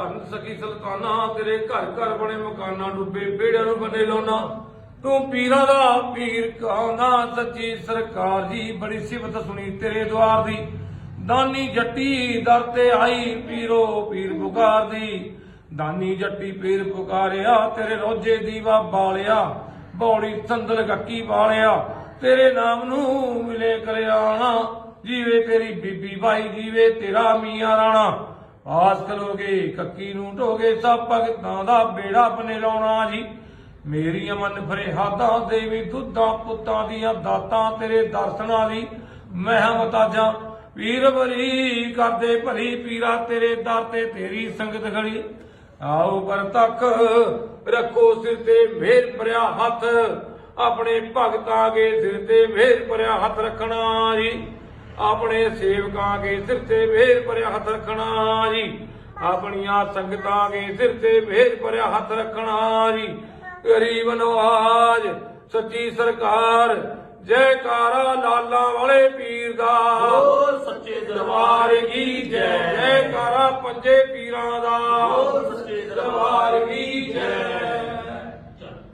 ਧੰਨ ਸਕੀ ਸੁਲਤਾਨਾ, ਤੇਰੇ ਘਰ ਘਰ ਬਣੇ ਮਕਾਨਾ ਡੁੱਬੇ ਬੇੜਿਆਂ ਨੂੰ ਬੰਨੇ ਲਾਉਣਾ। ਤੂੰ ਪੀਰਾਂ ਦਾ ਪੀਰ ਕਾਨਾ ਸੱਚੀ ਸਰਕਾਰ ਜੀ, ਬੜੀ ਸਿਫਤ ਸੁਣੀ ਤੇਰੇ ਦਵਾਰ ਦੀ। ਦਾਨੀ ਜੱਟੀ ਦਰ ਤੇ ਆਈ, ਪੀਰੋ ਪੀਰ ਪੁਕਾਰਦੀ ਦਾਨੀ ਜੱਟੀ ਪੀਰ ਪੁਕਾਰਿਆ, ਤੇਰੇ ਰੋਜੇ ਦੀਵਾ ਬਾਲਿਆ, ਬੌੜੀ ਸੰਦਲ ਗੱਕੀ ਬਾਲਿਆ। ਤੇਰੇ ਨਾਮ ਨੂੰ ਮਿਲੇ ਕਰਿਆਣਾ, ਜੀਵੇ ਤੇਰੀ ਬੀਬੀ ਬਾਈ, ਜੀਵੇ ਤੇਰਾ ਮੀਆਂ ਰਾਣਾ। ਆਸ ਕਰੋਗੇ, ਕੱਕੀ ਨੂੰ ਢੋਗੇ ਸਭ ਭਗਤਾਂ ਦਾ ਬੇੜਾ ਬਨੇ ਲਾਉਣਾ ਜੀ। ਮੇਰੀਆਂ ਮਨ ਫਰਿਆਦਾਂ ਦੇਵੀ ਦੁੱਧਾਂ ਪੁੱਤਾਂ ਦੀਆਂ ਦਾਤਾਂ ਤੇਰੇ ਦਰਸ਼ਨਾਂ ਦੀ ਮਹਿਮਤਾਜਾਂ ਪੀਰ ਬਰੀ ਕਰਦੇ ਭਲੀ ਪੀਰਾ ਤੇਰੇ ਦਰ ਤੇ ਤੇਰੀ ਸੰਗਤ ਖੜੀ। ਆਓ ਪਰ ਤੱਕ ਰੱਖੋ ਸਿਰ ਤੇ ਮਿਹਰ ਭਰਿਆ ਹੱਥ। ਆਪਣੇ ਭਗਤਾਂ ਅਗੇ ਸਿਰ ਤੇ ਮਿਹਰ ਭਰਿਆ ਹੱਥ ਰੱਖਣਾ ਜੀ। ਆਪਣੇ ਸੇਵਕਾਂ ਅਗੇ ਸਿਰ ਤੇ ਮਿਹਰ ਭਰਿਆ ਹੱਥ ਰੱਖਣਾ ਜੀ। ਆਪਣੀਆਂ ਸੰਗਤਾਂ ਅਗੇ ਸਿਰ ਤੇ ਮਿਹਰ ਭਰਿਆ ਹੱਥ ਰੱਖਣਾ ਜੀ। ਗਰੀਬ ਨਵਾਜ ਸੱਚੀ ਸਰਕਾਰ ਜੈਕਾਰਾ ਲਾਲਾਂ ਵਾਲੇ ਪੀਰ ਦਾ। ਬੋਲ ਸੱਚੇ ਦਰਬਾਰ ਦਰਬਾਰ ਕੀ ਜੈ? ਜੈਕਾਰਾ ਪੰਜੇ ਪੀਰਾਂ ਦਾ। ਬੋਲ ਸੱਚੇ ਦਰਬਾਰ